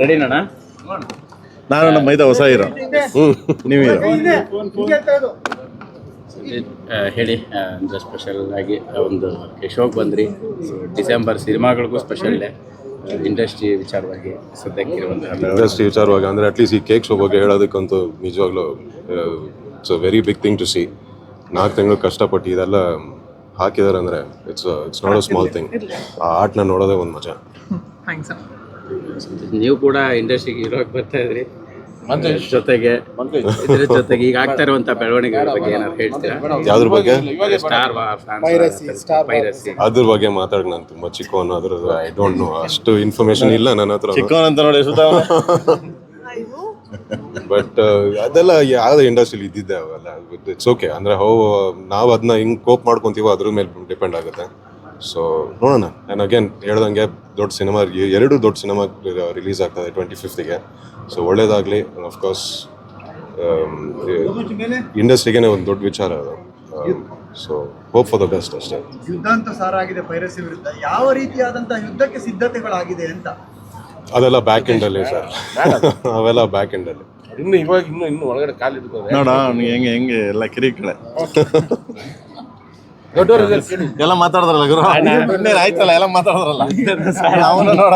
ರೆಡಿನಣ್ಣ ನಾನು ನಮ್ಮ ಮೈದಾ ಹೊಸ ಹೀರೋ. ನೀವು ಹೀರೋ. ಹೇಳಿ ಅಂದರೆ ಸ್ಪೆಷಲ್ ಆಗಿ ಒಂದು ಶೋಗೆ ಬಂದ್ರಿ. ಸೊ ಡಿಸೆಂಬರ್ ಸಿನಿಮಾಗಳಿಗೂ ಸ್ಪೆಷಲ್ ಡೇ ಇಂಡಸ್ಟ್ರಿ ವಿಚಾರವಾಗಿ ಸದ್ಯಕ್ಕಿರುವಂತಹ ಇಂಡಸ್ಟ್ರಿ ವಿಚಾರವಾಗಿ ಅಂದರೆ ಅಟ್ಲೀಸ್ಟ್ ಈ ಕೇಕ್ ಶೋ ಬಗ್ಗೆ ಹೇಳೋದಕ್ಕಂತೂ ನಿಜವಾಗ್ಲೂ it's a very big thing to see ನಾಲ್ಕು ತಿಂಗಳು ಕಷ್ಟಪಟ್ಟು ಇದೆಲ್ಲ ಹಾಕಿದ್ದಾರೆ ಅಂದರೆ it's it's not a small thing ಆ ಆರ್ಟ್ನ ನೋಡೋದೇ ಒಂದು ಮಜಾ. ಥ್ಯಾಂಕ್ಸ್ ನೀವು ಕೂಡ ಇಂಡಸ್ಟ್ರಿಗೆ ಇರೋಕೆ ಬರ್ತಾ ಇದ್ರಿ. ಜೊತೆಗೆ ಇದ್ರ ಜೊತೆಗೆ ಈಗ ಆಗ್ತಾ ಇರುವಂತ ಬೆಳವಣಿಗೆಗಳ ಬಗ್ಗೆ ಏನಾದ್ರು ಹೇಳ್ತೀರಾ? ಯಾವ್ದ್ರ ಬಗ್ಗೆ? ಸ್ಟಾರ್ ಪೈರಸಿ ಅದ್ರ ಬಗ್ಗೆ ಮಾತಾಡೋಕೆ ನಾನು ತುಂಬಾ ಚಿಕ್ಕವನು ಅದ್ರದ್ದು ಐ ಡೋಂಟ್ ನೋ ಅಷ್ಟು ಇನ್ಫಾರ್ಮೇಶನ್ ಇಲ್ಲ ನನ್ನ ಹತ್ರ ಅಂತ ನೋಡಿ ಬಟ್ ಅದೆಲ್ಲ ಯಾವ್ದು ಇಂಡಸ್ಟ್ರಿಲಿ ಇದ್ದಿದ್ದೆ ಅವೆಲ್ಲ ಇಟ್ಸ್ ಓಕೆ ಅಂದ್ರೆ ಹೌ ನಾವು ಅದನ್ನ ಹಿಂಗ್ ಕೋಪ್ ಮಾಡ್ಕೊಂತೀವೋ ಅದ್ರ ಮೇಲೆ ಡಿಪೆಂಡ್ ಆಗುತ್ತೆ. ಸೊ ನೋಡೋಣ ಆ್ಯಂಡ್ ಅಗೇನ್ ಹೇಳ್ದಂಗೆ ದೊಡ್ಡ ಸಿನಿಮಾ ಎರಡು ದೊಡ್ಡ ಸಿನಿಮಾ ರಿಲೀಸ್ ಆಗ್ತದೆ ಟ್ವೆಂಟಿ ಫಿಫ್ತಿಗೆ ಸೊ ಒಳ್ಳೇದಾಗಲಿ ಅಫ್ಕೋರ್ಸ್ ಇಂಡಸ್ಟ್ರಿಗೆ ಒಂದು ದೊಡ್ಡ ವಿಚಾರ ಅದು. So hope for the best ಅಷ್ಟೇ. ಯುದ್ಧ ಅಂತ ಸಾರಾಗಿದೆ ಪೈರಸಿ ವಿರುದ್ಧ. ಯಾವ ರೀತಿಯಾದಂತಹ ಯುದ್ಧಕ್ಕೆ ಸಿದ್ಧತೆಗಳಾಗಿದೆ ಅಂತ? ಅದೆಲ್ಲ ಬ್ಯಾಕ್ ಎಂಡ್ ಅಲ್ಲಿ ಸರ್ ಅವೆಲ್ಲ ಬ್ಯಾಕ್ ಎಂಡ್ ಅಲ್ಲಿ. ಇನ್ನು ಇವಾಗ ಇನ್ನು ಇನ್ನು ಒಳಗಡೆ ಕಾಲಿ ನೋಡ ಹೆಂಗೆ ಹೆಂಗೆ ಎಲ್ಲ ಕಿರಿ ಕಡೆ ದೊಡ್ಡವರು ಎಲ್ಲ ಮಾತಾಡದ್ರಲ್ಲ ಗುರು? ಇನ್ನೇನ್ ಆಯ್ತಲ್ಲ ಎಲ್ಲ ಮಾತಾಡಿದ್ರಲ್ಲ? ಅವನು ನೋಡ